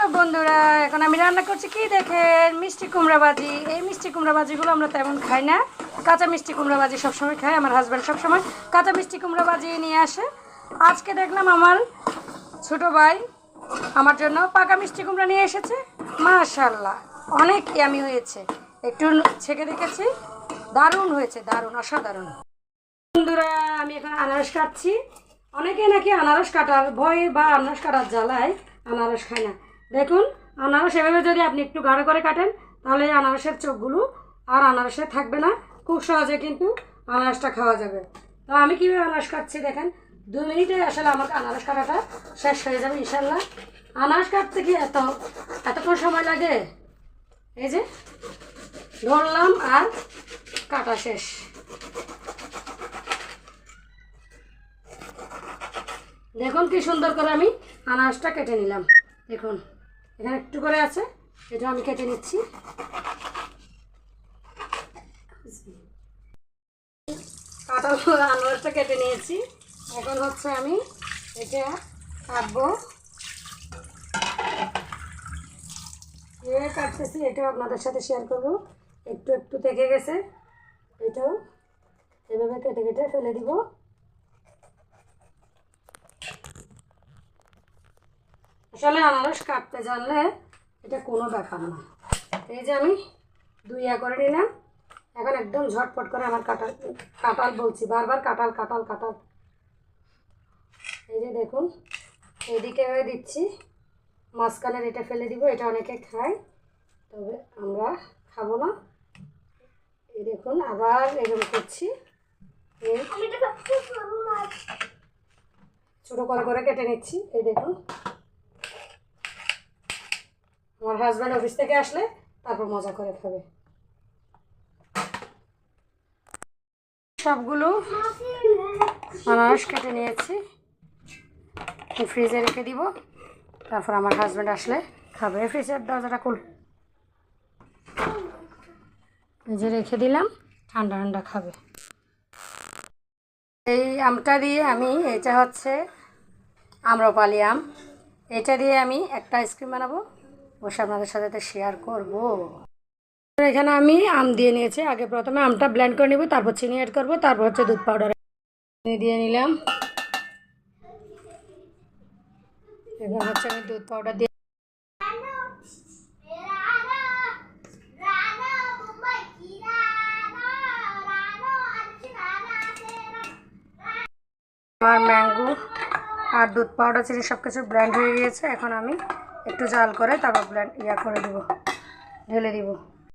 Hello বন্ধুরা, এখন আমি রান্না করছি কি দেখেন? মিষ্টি কুমড়া ভাজি। এই মিষ্টি কুমড়া ভাজিগুলো আমরা তেমন খাই না। কাঁচা মিষ্টি কুমড়া ভাজি সবসময় খাই, আমার হাজব্যান্ড সবসময় কাঁচা মিষ্টি কুমড়া ভাজি নিয়ে আসে। আজকে দেখলাম আমার ছোট ভাই আমার জন্য পাকা মিষ্টি কুমড়া নিয়ে এসেছে। মাশাল্লাহ অনেক ইয়ামি হয়েছে। একটু ছেঁকে দেখেছি। দারুণ হয়েছে, দারুণ, অসাধারণ। বন্ধুরা, আমি এখন আনারস কাটছি। অনেকে নাকি আনারস কাটার ভয়ে বা আনারস কাটার জ্বালায় আনারস খায় না। দেখুন আনারস এভাবে যদি আপনি একটু গাঢ় করে কাটেন, তাহলে আনারসের চোখগুলো আর আনারসে থাকবে না। খুব সহজে কিন্তু আনারসটা খাওয়া যাবে। তো আমি কীভাবে আনারস কাটছি দেখেন দু মিনিটে আসলে আমার আনারস কাটাটা শেষ হয়ে যাবে ইনশাল্লাহ আনারস কাটতে কি এত, এতক্ষণ সময় লাগে? এই যে, ধরলাম আর কাটা শেষ। দেখুন কি সুন্দর করে আমি আনারসটা কেটে নিলাম। দেখুন। এখানে একটু করে আছে, এটা আমি কেটে নিচ্ছি। কাটা আনারসটা কেটে নিয়েছি। এখন হচ্ছে আমি এটা কাটবো। এ কাটতেছি, এটাও আপনাদের সাথে শেয়ার করব। একটু একটু থেকে গেছে, এটাও এভাবে কেটে কেটে ফেলে দিব। আসলে আনারস কাটতে জানলে এটা কোনো ব্যাপার না। এই যে আমি দুই ইয়া করে নিলাম। এখন একদম ঝটপট করে আমার কাটাল কাটাল বলছি বারবার কাটাল কাটাল কাটাল। এই যে দেখুন এদিকে হয়ে দিচ্ছি। মাঝখানের এটা ফেলে দিব এটা অনেকে খায় তবে আমরা খাব না। এই দেখুন আবার এরকম করছি। এই ছোটো করে করে কেটে নিচ্ছি। এই দেখুন আমার হাজব্যান্ড অফিস থেকে আসলে তারপর মজা করে খাবে। সবগুলো আনারস কেটে নিয়েছি। ফ্রিজে রেখে দিব। তারপর আমার হাজব্যান্ড আসলে খাবে। ফ্রিজের দরজাটা খুল। যে রেখে দিলাম, ঠান্ডা ঠান্ডা খাবে। এই আমটা দিয়ে আমি, এটা হচ্ছে আম্রপালি আম। এটা দিয়ে আমি একটা আইসক্রিম বানাবো। বসে আপনাদের সাথে তো শেয়ার করব। এখানে আমি আম দিয়ে নিয়েছি। আগে প্রথমে আমটা ব্লেন্ড করে নেব, তারপর চিনি অ্যাড করব, তারপর হচ্ছে দুধ পাউডার চিনি দিয়ে নিলাম। এবার হচ্ছে আমি দুধ পাউডার দিয়ে আমার ম্যাঙ্গো আর দুধ পাউডার চিনি সব কিছু ব্লেন্ড হয়ে গিয়েছে। এখন আমি একটু জাল করে তারপর প্ল্যান ইয়া করে দিব ঢেলে দিব।